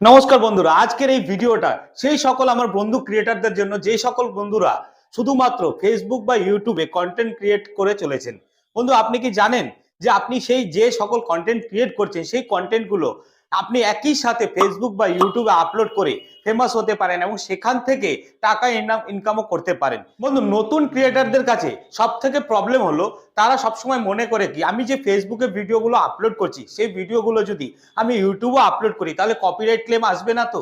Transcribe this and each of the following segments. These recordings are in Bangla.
নমস্কার বন্ধুরা, আজকের এই ভিডিওটা সেই সকল আমার বন্ধু ক্রিয়েটারদের জন্য, যে সকল বন্ধুরা শুধুমাত্র ফেসবুক বা ইউটিউবে কন্টেন্ট ক্রিয়েট করে চলেছেন। বন্ধু, আপনি কি জানেন যে আপনি সেই যে সকল কন্টেন্ট ক্রিয়েট করছেন, সেই কন্টেন্টগুলো আপনি একই সাথে ফেসবুক বা ইউটিউবে আপলোড করে ফেমাস হতে পারেন এবং সেখান থেকে টাকা ইনকাম ইনকামও করতে পারেন। বন্ধু, নতুন ক্রিয়েটারদের কাছে সব থেকে প্রবলেম হলো, তারা সবসময় মনে করে কি, আমি যে ফেসবুকে ভিডিওগুলো আপলোড করছি, সেই ভিডিওগুলো যদি আমি ইউটিউবে আপলোড করি, তাহলে কপিরাইট ক্লেম আসবে না তো?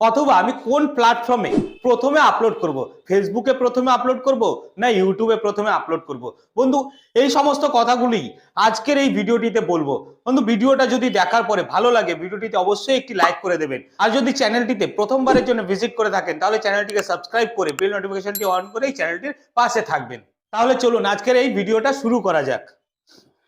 অথবা আমি কোন প্ল্যাটফর্মে প্রথমে আপলোড করব? ফেসবুকে প্রথমে আপলোড করব না ইউটিউবে প্রথমে আপলোড করব? বন্ধু, এই সমস্ত কথাগুলি আজকের এই ভিডিওটিতে বলব। বন্ধু, ভিডিওটা যদি দেখার পরে ভালো লাগে, ভিডিওটিতে অবশ্যই একটি লাইক করে দেবেন। আর যদি চ্যানেলটিতে প্রথমবারের জন্য ভিজিট করে থাকেন, তাহলে চ্যানেলটিকে সাবস্ক্রাইব করে বেল নোটিফিকেশনটি অন করে এই চ্যানেলটির পাশে থাকবেন। তাহলে চলুন আজকের এই ভিডিওটা শুরু করা যাক।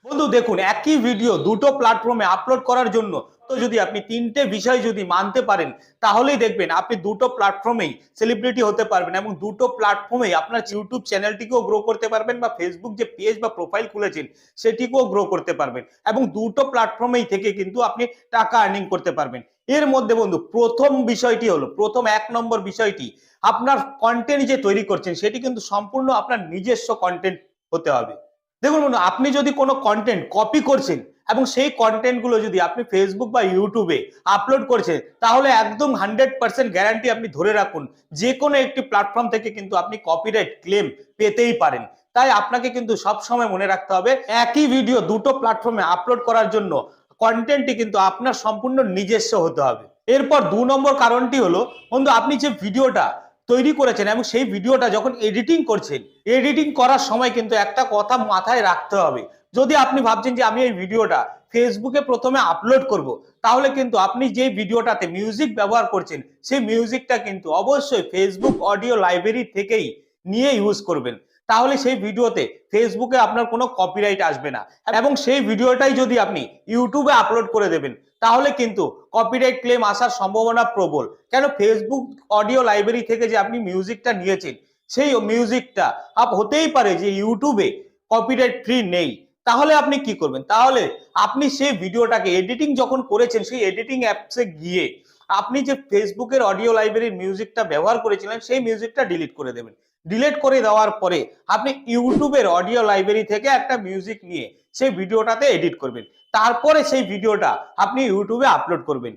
বন্ধু, দেখুন, একই ভিডিও দুটো প্ল্যাটফর্মে আপলোড করার জন্য তো যদি আপনি তিনটে বিষয় যদি মানতে পারেন, তাহলেই দেখবেন আপনি দুটো প্ল্যাটফর্মেই সেলিব্রিটি হতে পারবেন এবং দুটো প্ল্যাটফর্মেই আপনার ইউটিউব চ্যানেলটিকেও গ্রো করতে পারবেন বা ফেসবুক যে পেজ বা প্রোফাইল খুলেছেন, সেটিকেও গ্রো করতে পারবেন এবং দুটো প্ল্যাটফর্মেই থেকে কিন্তু আপনি টাকা আর্নিং করতে পারবেন। এর মধ্যে বন্ধু, প্রথম বিষয়টি হলো, প্রথম এক নম্বর বিষয়টি, আপনার কন্টেন্ট যে তৈরি করছেন, সেটি কিন্তু সম্পূর্ণ আপনার নিজস্ব কন্টেন্ট হতে হবে। দেখুন বন্ধু, আপনি যদি কোনো কন্টেন্ট কপি করছেন এবং সেই কন্টেন্টগুলো যদি আপনি ফেসবুক বা ইউটিউবে আপলোড করছেন, তাহলে একদম হান্ড্রেড পার্সেন্ট গ্যারান্টি আপনি ধরে রাখুন যে কোনো একটি প্ল্যাটফর্ম থেকে কিন্তু আপনি কপিরাইট ক্লেম পেতেই পারেন। তাই আপনাকে কিন্তু সব সময় মনে রাখতে হবে, একই ভিডিও দুটো প্ল্যাটফর্মে আপলোড করার জন্য কন্টেন্টটি কিন্তু আপনার সম্পূর্ণ নিজস্ব হতে হবে। এরপর দু নম্বর কারণটি হলো, বন্ধু, আপনি যে ভিডিওটা তৈরি করেছেন এবং সেই ভিডিওটা যখন এডিটিং করছেন এডিটিং করার সময় কিন্তু একটা কথা মাথায় রাখতে হবে। যদি আপনি ভাবছেন যে আমি এই ভিডিওটা ফেসবুকে প্রথমে আপলোড করব, তাহলে কিন্তু আপনি যে ভিডিওটাতে মিউজিক ব্যবহার করছেন, সেই মিউজিকটা কিন্তু অবশ্যই ফেসবুক অডিও লাইব্রেরি থেকেই নিয়ে ইউজ করবেন। তাহলে সেই ভিডিওতে ফেসবুকে আপনার কোনো কপিরাইট আসবে না। এবং সেই ভিডিওটাই যদি আপনি ইউটিউবে আপলোড করে দেবেন তাহলে কিন্তু কপিরাইট ক্লেম আসার সম্ভাবনা প্রবল। কেন? ফেসবুক অডিও লাইব্রেরি থেকে যে আপনি মিউজিকটা নিয়েছেন, সেই মিউজিকটা আপ হতেই পারে যে ইউটিউবে কপিরাইট ফ্রি নেই। তাহলে আপনি কি করবেন? তাহলে আপনি সেই ভিডিওটাকে এডিটিং যখন করেছেন, সেই এডিটিং অ্যাপসে গিয়ে আপনি যে ফেসবুকের অডিও লাইব্রেরির মিউজিকটা ব্যবহার করেছিলেন, সেই মিউজিকটা ডিলিট করে দেবেন। ডিলিট করে দেওয়ার পরে আপনি ইউটিউবের অডিও লাইব্রেরি থেকে একটা মিউজিক নিয়ে সেই ভিডিওটাতে এডিট করবেন। তারপরে সেই ভিডিওটা আপনি ইউটিউবে আপলোড করবেন।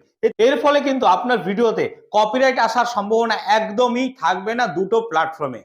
এর ফলে কিন্তু আপনার ভিডিওতে কপিরাইট আসার সম্ভাবনা একদমই থাকবে না দুটো প্ল্যাটফর্মে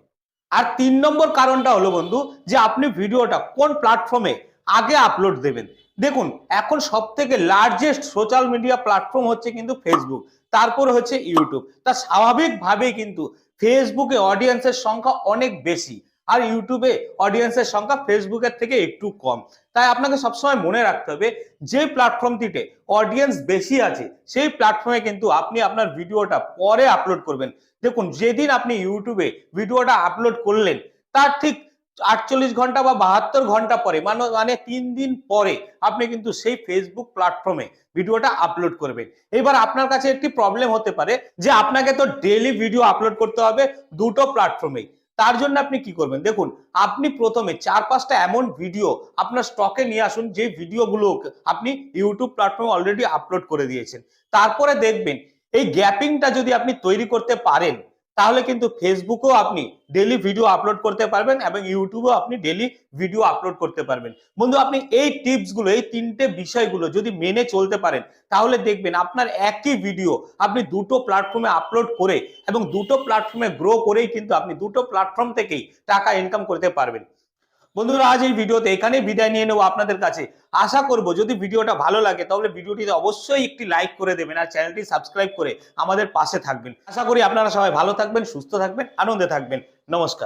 আর তিন নম্বর কারণটা হলো বন্ধু, যে আপনি ভিডিওটা কোন প্ল্যাটফর্মে আগে আপলোড দেবেন। দেখুন, এখন সব থেকে লার্জেস্ট সোশ্যাল মিডিয়া প্ল্যাটফর্ম হচ্ছে কিন্তু ফেসবুক তারপর হচ্ছে ইউটিউব তা স্বাভাবিকভাবেই কিন্তু ফেসবুকে অডিয়েন্সের সংখ্যা অনেক বেশি। আর ইউটিউবে অডিয়েন্সের সংখ্যা ফেসবুকের থেকে একটু কম। তাই আপনাকে সবসময় মনে রাখতে হবে, যে প্ল্যাটফর্মটিতে অডিয়েন্স বেশি আছে, সেই প্ল্যাটফর্মে কিন্তু আপনি আপনার ভিডিওটা পরে আপলোড করবেন। দেখুন, যেদিন আপনি ইউটিউবে ভিডিওটা আপলোড করলেন, তার ঠিক আটচল্লিশ ঘণ্টা বা বাহাত্তর ঘণ্টা পরে মানে মানে তিন দিন পরে আপনি কিন্তু সেই ফেসবুক প্ল্যাটফর্মে ভিডিওটা আপলোড করবেন। এবার আপনার কাছে একটি প্রবলেম হতে পারে, যে আপনাকে তো ডেলি ভিডিও আপলোড করতে হবে দুটো প্ল্যাটফর্মেই তার জন্য আপনি কি করবেন? দেখুন, আপনি প্রথমে চার পাঁচটা এমন ভিডিও আপনার স্টকে নিয়ে আসুন, যে ভিডিওগুলো আপনি ইউটিউব প্ল্যাটফর্মে অলরেডি আপলোড করে দিয়েছেন। তারপরে দেখবেন, এই গ্যাপিংটা যদি আপনি তৈরি করতে পারেন তাহলে কিন্তু ফেসবুকেও আপনি ডেলি ভিডিও আপলোড করতে পারবেন এবং ইউটিউবেও আপনি ডেলি ভিডিও আপলোড করতে পারবেন। বন্ধু, আপনি এই টিপসগুলো এই তিনটে বিষয়গুলো যদি মেনে চলতে পারেন, তাহলে দেখবেন আপনার একই ভিডিও আপনি দুটো প্ল্যাটফর্মে আপলোড করে এবং দুটো প্ল্যাটফর্মে গ্রো করেই কিন্তু আপনি দুটো প্ল্যাটফর্ম থেকেই টাকা ইনকাম করতে পারবেন। বন্ধুরা, আজ এই ভিডিওতে এখানেই বিদায় নিয়ে নেব আপনাদের কাছে। আশা করব, যদি ভিডিওটা ভালো লাগে, তাহলে ভিডিওটিতে অবশ্যই একটি লাইক করে দেবেন আর চ্যানেলটি সাবস্ক্রাইব করে আমাদের পাশে থাকবেন। আশা করি আপনারা সবাই ভালো থাকবেন, সুস্থ থাকবেন, আনন্দে থাকবেন। নমস্কার।